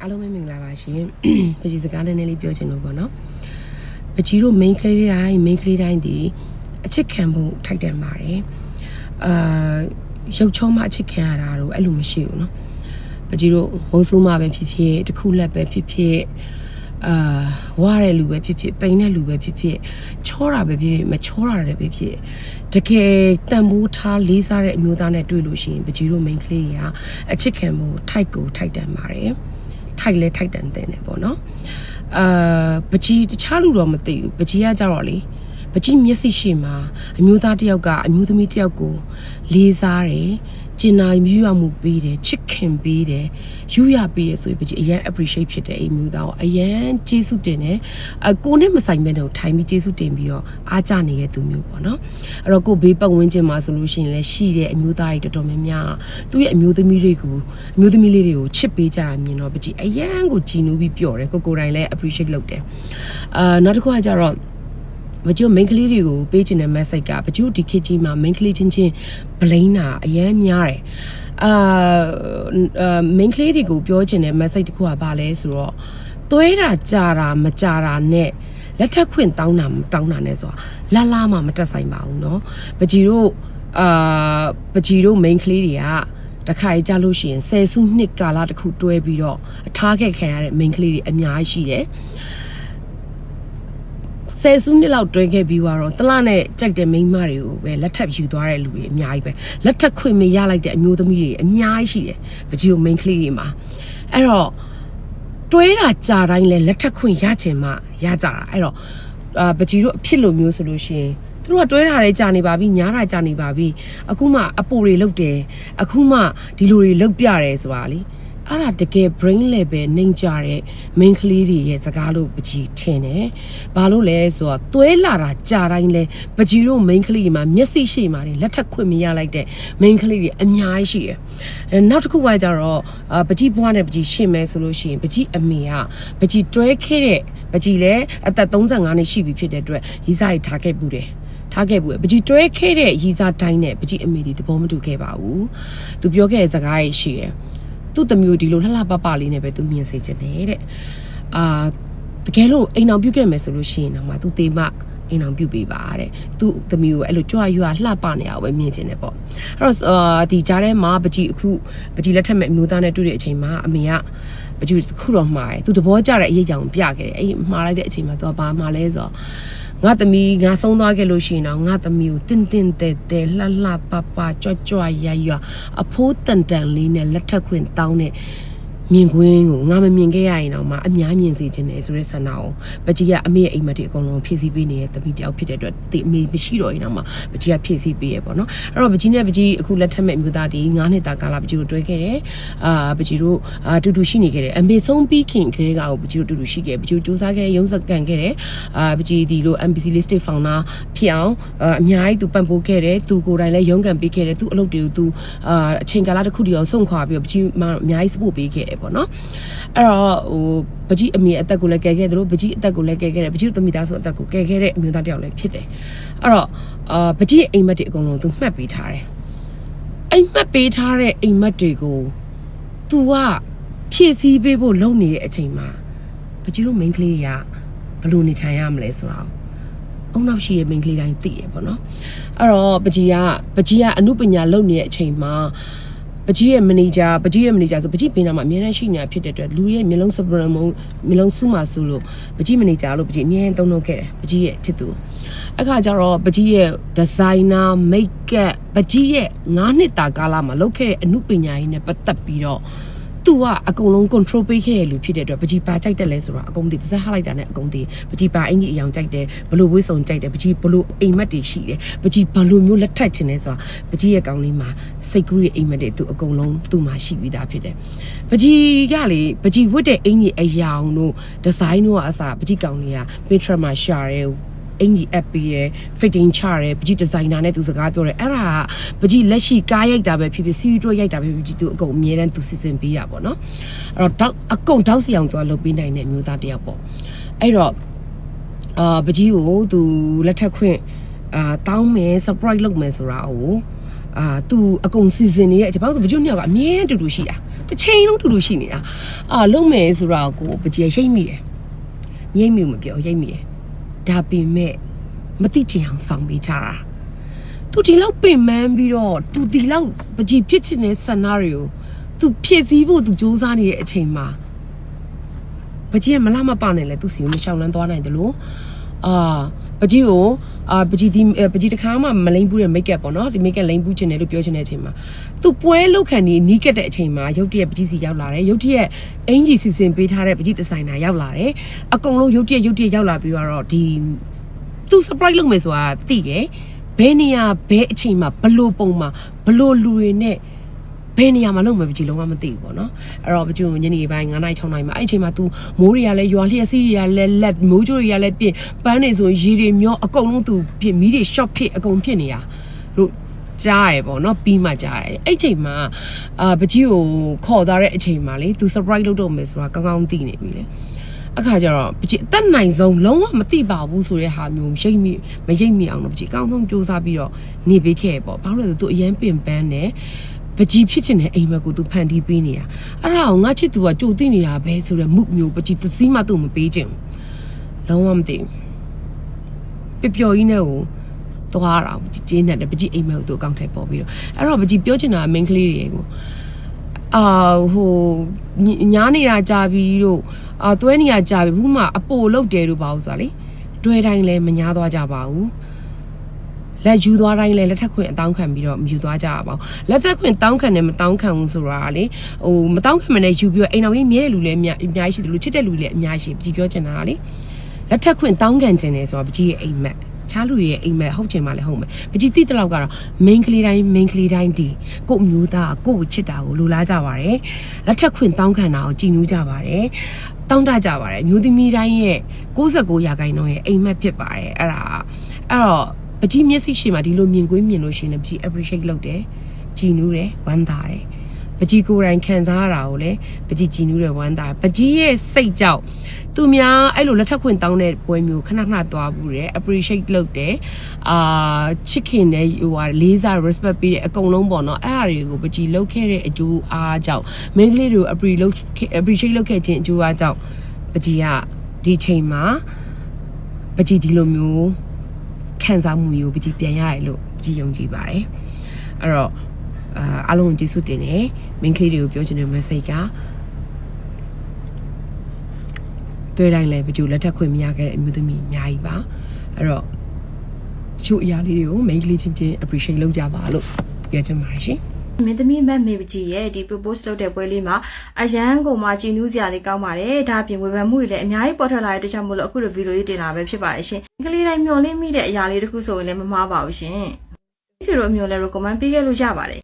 အားလုံးပဲမင်္ဂလာပါရှင်ပကြီးစကားနည်းနည်းလေးပြောချင်လို့ပေါ့နော်ပကြီးတို့ main ကလေးတိုင်း main ကလေးတိုင်းဒီအချစ်ခံဖို့ထိုက်တယ်ပါတယ်အာရုပ်ချုံးမှအချစ်ခံရတာတော့အဲ့လိုမရှိဘူးနော်ပကြီးတို့မုံဆိုးမှပဲဖြစ်ဖြစ်တစ်ခုလက်ပဲဖြစ်ဖြစ်အာဝါတဲ့လူပဲဖြစ်ဖြစ်ပိန်တဲ့လူပဲဖြစ်ဖြစ်ချောတာပဲဖြစ်ဖြစ်မချောတာလည်းပဲဖြစ်တကယ်တန်ဖိုးထားလေးစားတဲ့အမျိုးသားနဲ့တွေ့လို့ရှိရင်ပကြီးတို့ main ကလေးတွေကအချစ်ခံဖို့ထိုက်ကိုထိုက်တန်ပါတယ် ထိုက်လဲထိုက်တန်တဲ့နေပေါ့နော်အာပကြီးတခြားလူတော့မသိဘူးပကြီးကကြတော့လေပကြီးမျက်စိရှိမှာအမျိုးသားတစ်ယောက်ကအမျိုးသမီးတစ်ယောက်ကိုလေးစားတယ် ကျင်နာမြူရမှုပေးတယ်ချစ်ခင်ပေးတယ်ယူရပေးတယ်ဆိုရင်ပကြီးအရန် appreciate ဖြစ်တယ်အိမ်မျိုးသားကိုအရန်ကျေးဇူးတင်တယ်အကိုနဲ့မဆိုင်မဲ့တော့ထိုင်ပြီးကျေးဇူးတင်ပြီးတော့အားကြနေတဲ့သူမျိုးပေါ့နော်အဲ့တော့ကိုဘေးပတ်ဝန်းကျင်မှာဆိုလို့ရှိရင်လည်းရှိတဲ့အမျိုးသားတွေတော်တော်များများသူ့ရဲ့အမျိုးသမီးတွေကိုအမျိုးသမီးလေးတွေကိုချစ်ပေးကြတာမြင်တော့ပကြီးအရန်ကိုကြည်နူးပြီးပျော်တယ်ကိုကိုယ်တိုင်လည်း appreciate လုပ်တယ်အာနောက်တစ်ခုကကြတော့ ဘကျိုး main ကလေးတွေကိုပေးချင်တဲ့ message ကဘကျိုးဒီခေတ်ကြီးမှာ main ကလေးချင်းချင်း blame တာအရင်များတယ်အာအာ main ကလေးတွေကိုပြောချင်တဲ့ message တစ်ခုကဘာလဲဆိုတော့သွေးတာကြာတာမကြာတာနဲ့လက်ထက်ခွင့်တောင်းတာမတောင်းတာနဲ့ဆိုတာလာလာမှမတက်ဆိုင်ပါဘူးเนาะပကြီးတို့အာပကြီးတို့ main ကလေးတွေကတခါကြလို့ရှိရင်ဆယ်စုနှစ်ကာလတစ်ခုတွဲပြီးတော့အထားခဲ့ခံရတဲ့ main ကလေးတွေအများကြီးရှိတယ် ဆယ်စုနှစ်လောက်တွဲခဲ့ပြီးတော့တလနဲ့ကြိုက်တဲ့မိန်းမတွေကိုပဲလက်ထပ်ယူသွားတဲ့လူတွေအများကြီးပဲလက်ထပ်ခွင့်မရလိုက်တဲ့အမျိုးသမီးတွေအများကြီးရှိတယ်ပကြီးတို့ main ကလေးတွေမှာအဲ့တော့တွဲတာကြာတိုင်းလဲလက်ထပ်ခွင့်ရချင်မှရကြတာအဲ့တော့အာပကြီးတို့အဖြစ်လိုမျိုးဆိုလို့ရှိရင်သူတို့ကတွဲတာလည်းကြာနေပါပြီညားတာကြာနေပါပြီအခုမှအပူတွေလုတ်တယ်အခုမှဒီလိုတွေလုတ်ပြတယ်ဆိုတာလीအဲ့ ဒါတကယ် brain level နှိမ်ကြတဲ့ main ကလေးတွေရဲ့စကားလို့ပကြီးထင်တယ်။ဘာလို့လဲဆိုတော့သွဲလာတာကြာတိုင်းလဲပကြီးတို့ main ကလေးတွေမှာမျက်စိရှိမှတွေလက်ထက်ခွင့်မရလိုက်တဲ့ main ကလေးတွေအများကြီးရှိတယ်။အဲနောက်တစ်ခုကကြတော့အာပကြီးဘွားနဲ့ပကြီးရှင်းမယ်ဆိုလို့ရှိရင်ပကြီးအမေကပကြီးတွဲခဲ့တဲ့ပကြီးလည်းအသက်35နှစ်ရှိပြီဖြစ်တဲ့အတွက်ရီးစားရီထားခဲ့ပူတယ်။ထားခဲ့ဘူးပကြီးတွဲခဲ့တဲ့ရီစာတိုင်းနဲ့ပကြီးအမေဒီသဘောမတူခဲ့ပါဘူး။သူပြောခဲ့တဲ့စကားကြီးရှိတယ်။ သူ့တမျိုးဒီလိုလှလှပပလေးနဲ့ပဲသူမြင်စေချင်တယ်တဲ့။အာတကယ်လို့အိမ်အောင်ပြုတ်ခဲ့မယ်ဆိုလို့ရှိရင်တော့မှသူတေမအိမ်အောင်ပြုတ်ပေးပါတဲ့။သူ့တမျိုးကိုအဲ့လိုကြွရွာလှပနေအောင်ပဲမြင်ချင်တယ်ပေါ့။အဲ့တော့အာဒီကြားထဲမှာပကြီးအခုပကြီးလက်ထက်မဲ့အမျိုးသားနဲ့တွေ့တဲ့အချိန်မှာအမေကပကြီးခုတော့မှားတယ်။သူသဘောကျတဲ့အရေးကြောင်ပြခဲ့တယ်။အဲ့မှားလိုက်တဲ့အချိန်မှာသူကဘာမှားလဲဆိုတော့ ငါသမီးငါဆုံးသွားခဲ့လို့ရှိရင်တော့ငါသမီးကိုတင့်တင့်တဲတဲလှလှပပကြွကြွရရအဖိုးတန်တန်လေးနဲ့လက်ထက်ခွင့်တောင်းတဲ့ မြင်ကွင်းကိုငါမမြင်ခဲ့ရရင်တော့မှအများမြင်စေခြင်းတယ်ဆိုတဲ့ဆန္ဒကိုပကြီးကအမေရဲ့အိမ်မက်တွေအကုန်လုံးဖြည့်ဆည်းပေးနေတဲ့သမီးတယောက်ဖြစ်တဲ့အတွက်ဒီအမေမရှိတော့ရင်တော့မှပကြီးကဖြည့်ဆည်းပေးရပေါ့နော်အဲ့တော့ပကြီးနဲ့ပကြီးအခုလက်ထက်မဲ့အမျိုးသားဒီ9နှစ်တာကာလပကြီးတို့တွဲခဲ့တယ်အာပကြီးတို့အာတူတူရှိနေခဲ့တယ်အမေဆုံးပြီးခင်ကလေးကပကြီးတို့တူတူရှိခဲ့ပကြီးတို့စူးစမ်းခဲ့တယ်ရုံးစကန်ခဲ့တယ်အာပကြီးဒီလို MBC listed founder ဖြစ်အောင်အများကြီးသူပံ့ပိုးခဲ့တယ်သူကိုယ်တိုင်လည်းရုန်းကန်ပေးခဲ့တယ်သူအလုပ်တွေကိုသူအာအချိန်ကာလတစ်ခုတည်းအောင်ဆုံးခွာပြီးတော့ပကြီးမအများကြီး support ပေးခဲ့တယ်ပေါ့နော်အဲ့တော့ဟိုပကြီးအမေအသက်ကိုလည်းကယ်ခဲ့တယ်လို့ပကြီးအသက်ကိုလည်းကယ်ခဲ့တယ်ပကြီးတို့သမီးသားဆိုအသက်ကိုကယ်ခဲ့တဲ့အမျိုးသားတယောက်လည်းဖြစ်တယ်အဲ့တော့အာပကြီးအိမ်မက်တွေအကုန်လုံးသူမှတ်ပေးထားတယ်အိမ်မက်ပေးထားတဲ့အိမ်မက်တွေကို तू ကဖြည့်ဆည်းပေးဖို့လုပ်နေတဲ့အချိန်မှာပကြီးတို့ main ကလေးတွေကဘယ်လိုနေထိုင်ရမလဲဆိုတော့အုံနောက်ရှိရဲ့ main ကလေးတိုင်းသိရပေါ့နော်အဲ့တော့ပကြီးကပကြီးကအမှုပညာလုပ်နေတဲ့အချိန်မှာ ပကြီးရဲ့မန်နေဂျာပကြီးရဲ့မန်နေဂျာဆိုပကြီးပင်နာမှာအများနဲ့ရှိနေတာဖြစ်တဲ့အတွက်လူရဲ့မျိုးလုံးစပရမုံမျိုးလုံးစုမှာဆိုလို့ပကြီးမန်နေဂျာလို့ပကြီးအများနဲ့သုံးလုပ်ခဲ့တယ်ပကြီးရဲ့ချစ်သူအခါကျတော့ပကြီးရဲ့ဒီဇိုင်နာမိတ်ကပ်ပကြီးရဲ့9နှစ်တာကာလမှာလုပ်ခဲ့တဲ့အမှုပညာရေးနဲ့ပတ်သက်ပြီးတော့ သူကအကုန်လုံး control ပေးခဲ့တဲ့လူဖြစ်တဲ့အတွက်ပကြီးပါကြိုက်တယ်လဲဆိုတော့အကုန်ဒီပါဇက်ဟလိုက်တာနဲ့အကုန်ဒီပကြီးပါအင်ကြီးအယောင်ကြိုက်တယ်ဘလို့ဝိဆုံကြိုက်တယ်ပကြီးဘလို့အိမ်မက်တွေရှိတယ်ပကြီးဘလို့မျိုးလက်ထက်ချင်လဲဆိုတာပကြီးရဲ့ကောင်းလေးမှာစိတ်ကူးရဲ့အိမ်မက်တွေသူအကုန်လုံးသူ့မှာရှိပြီးသားဖြစ်တယ်ပကြီးကလေပကြီးဝတ်တဲ့အင်ကြီးအယောင်တို့ဒီဇိုင်းတို့ကအစားပကြီးကောင်းလေးက Pinterest မှာရှာရဲ အင်ကြီး app ပေးတယ် fitting ချတယ်ပကြီးဒီဇိုင်နာနဲ့သူစကားပြောတယ်အဲ့ဒါကပကြီးလက်ရှိကားရိုက်တာပဲဖြစ်ဖြစ်စီးရီးတို့ရိုက်တာပဲဖြစ်ဖြစ်သူအကုန်အမြဲတမ်းသူစီစဉ်ပေးတာပေါ့နော်အဲ့တော့တောက်အကုန်တောက်စီအောင်သူကလုပ်ပေးနိုင်တဲ့မျိုးသားတစ်ယောက်ပေါ့အဲ့တော့အာပကြီးကိုသူလက်ထက်ခွင့်အာတောင်းမယ် surprise လုပ်မယ်ဆိုတာဟိုအာသူအကုန်စီစဉ်နေတဲ့အချိန်ဘာလို့ဆိုပကြီးနှစ်ယောက်ကအမြဲတမ်းတူတူရှိတာတစ်ချိန်လုံးတူတူရှိနေတာအာလုံးမယ်ဆိုတော့ကိုပကြီးရိတ်မိတယ်ရိတ်မိမပြောရိတ်မိတယ် ဒါပေမဲ့မတိချင်အောင်ဆောင်ပေးထားတာသူဒီလောက်ပင်ပန်းပြီးတော့သူဒီလောက်ပကြီးဖြစ်ချင်တဲ့ဆန္ဒတွေကိုသူဖြည့်ဆည်းဖို့သူစူးစမ်းနေတဲ့အချိန်မှာပကြီးကမလားမပနဲ့လဲသူစီကိုမရှောင်လန်းသွားနိုင်တယ်လို့အာ ပကြီးကိုအာပကြီးဒီအဲပကြီးတစ်ခါမှမလိမ့်ဘူးတဲ့မိတ်ကပ်ပေါ့နော်ဒီမိတ်ကပ်လိမ့်ဘူးချင်တယ်လို့ပြောချင်တဲ့အချိန်မှာသူပွဲလောက်ခံနေနီးကက်တဲ့အချိန်မှာရုတ်တရက်ပကြီးစီရောက်လာတယ်ရုတ်တရက်အင်ဂျီစီစဉ်ပေးထားတဲ့ပကြီးဒီဇိုင်နာရောက်လာတယ်အကုန်လုံးရုတ်တရက်ရုတ်တရက်ရောက်လာပြီးတော့ဒီသူ surprise လုပ်မယ်ဆိုတာသိတယ်ဘယ်နေရာဘယ်အချိန်မှာဘလို့ပုံမှာဘလို့လူတွေနဲ့ ဘယ်နေရာမှာလုံးမပကြည့်လုံးဝမသိဘူးပေါ့နော်အဲ့တော့ပကြည့်ညနေပိုင်း9နိုင်6နိုင်မှာအဲ့အချိန်မှာ तू မိုးတွေကလည်းရွာလျက်စီးတွေကလည်းလက်မိုးကြိုးတွေကလည်းပြင်းပန်းနေဆိုရေတွေမျောအကုန်လုံး तू ဖြစ်မီးတွေ short ဖြစ်အကုန်ဖြစ်နေတာတို့ကြားရပေါ့နော်ပြီးမှကြားရအဲ့အချိန်မှာအာပကြည့်ကိုခေါ်သွားတဲ့အချိန်မှာလေ तू surprise လုပ်တော့မယ်ဆိုတာကောင်းကောင်းသိနေပြီလေအခါကျတော့ပကြည့်အသက်နိုင်ဆုံးလုံးဝမသိပါဘူးဆိုတဲ့ဟာမျိုးရိတ်မိမရိတ်မိအောင်တော့ပကြည့်အကောင်းဆုံးစူးစမ်းပြီးတော့နေပေးခဲ့ပေါ့ဘာလို့လဲဆိုသူအရန်ပင်ပန်းတယ် ပကြီးဖြစ်ချင်တဲ့အိမ်မက်ကိုသူဖန်တီးပေးနေတာအဲ့ဒါကိုငါချစ်သူကကြိုသိနေတာပဲဆိုတော့မှုမျိုးပကြီးသစည်းမှသူ့မပေးချင်ဘူးလုံးဝမသိဘူးပျော်ပျော်ကြီးနဲ့ကိုသွားတာကျင်းနေတဲ့ပကြီးအိမ်မက်ကိုသူအကောင့်ထဲပေါ်ပြီးတော့အဲ့တော့ပကြီးပြောချင်တာမင်းကလေးတွေကိုအာဟိုညားနေတာကြာပြီတို့အာတွဲနေတာကြာပြီဘူးမှအပိုလုတ်တယ်တို့ပါဦးဆိုတာလေတွဲတိုင်းလဲမညားသွားကြပါဘူး လက်ယူသွားတိုင်းလဲလက်ထက်ခွင့်အတောင်းခံပြီးတော့မယူသွားကြရပါဘူးလက်ထက်ခွင့်တောင်းခံတယ်မတောင်းခံဘူးဆိုတာကလေဟိုမတောင်းခံမနဲ့ယူပြီးတော့အိမ်တော်ကြီးမြဲတဲ့လူလည်းအများအများကြီးရှိတယ်လို့ချစ်တဲ့လူလည်းအများကြီးရှိပြီပြောချင်တာကလေလက်ထက်ခွင့်တောင်းခံခြင်းတယ်ဆိုတာပကြီးရဲ့အိမ်မက်ချားလူရဲ့အိမ်မက်ဟုတ်ချင်မှလည်းဟုတ်မယ်ပကြီးတိတလောက်ကတော့ main ကလေးတိုင်း main ကလေးတိုင်းဒီကို့အမျိုးသားကို့ကိုချစ်တာကိုလိုလားကြပါတယ်လက်ထက်ခွင့်တောင်းခံတာကိုကြည်နူးကြပါတယ်တောင်းတကြပါတယ်မျိုးသမီးတိုင်းရဲ့69ရာခိုင်နှုန်းရဲ့အိမ်မက်ဖြစ်ပါတယ်အဲ့ဒါအဲ့တော့ ပကြီးမျက်စိရှိမှဒီလိုမြင်ကွင်းမြင်လို့ရှိရင်လည်းပကြီး appreciate လုပ်တယ်ကြည်နူးတယ်ဝမ်းသာတယ်ပကြီးကိုယ်တိုင်ခံစားရတာကိုလည်းပကြီးကြည်နူးတယ်ဝမ်းသာတယ်ပကြီးရဲ့စိတ်ကြောင့်သူများအဲ့လိုလက်ထပ်ခွင့်တောင်းတဲ့ပွဲမျိုးခဏခဏသွားဘူးတယ် appreciate လုပ်တယ်အာချစ်ခင်တဲ့ဟိုဟာလေးစား respect ပေးတဲ့အကုန်လုံးပေါ့နော်အဲ့အရာတွေကိုပကြီးလုပ်ခဲ့တဲ့အကျိုးအားကြောင့်မင်းကလေးတွေကို appreciate လုပ်ခဲ့ appreciate လုပ်ခဲ့ခြင်းအကျိုးအားကြောင့်ပကြီးကဒီချိန်မှာပကြီးဒီလိုမျိုး ခံစားမှုမျိုးပကြီးပြန်ရတယ်လို့ကြည်ယုံကြည်ပါတယ်အဲ့တော့အာအားလုံးကိုကျေးဇူးတင်တယ်မင်းကလေးတွေကိုပြောချင်တဲ့ message ကတွေ့တိုင်းလဲပကြူလက်ထက်ခွင့်မရခဲ့တဲ့အမျိုးသမီးအများကြီးပါအဲ့တော့တချို့အရာလေးတွေကို main ကလေးချင်းချင်း appreciate လုပ်ကြပါလို့ပြောချင်ပါတယ်ရှင် မင်းသမီးမတ်မေပကြီးရဲ့ဒီ propose လုပ်တဲ့ပွဲလေးမှာအရန်ကုန်မှာကြည်နူးစရာလေးကောင်းပါတယ်ဒါအပြင်ဝေဖန်မှုတွေလည်းအများကြီးပေါ်ထွက်လာတဲ့အတွက်ကြောင့်မို့လို့အခုလိုဗီဒီယိုလေးတင်လာပဲဖြစ်ပါတယ်ရှင်ကလေးတိုင်းမျောလင့်မိတဲ့အရာလေးတစ်ခုဆိုရင်လည်းမမှားပါဘူးရှင်ဒီလိုအမျိုးလည်း recommend ပေးခဲ့လို့ရပါတယ်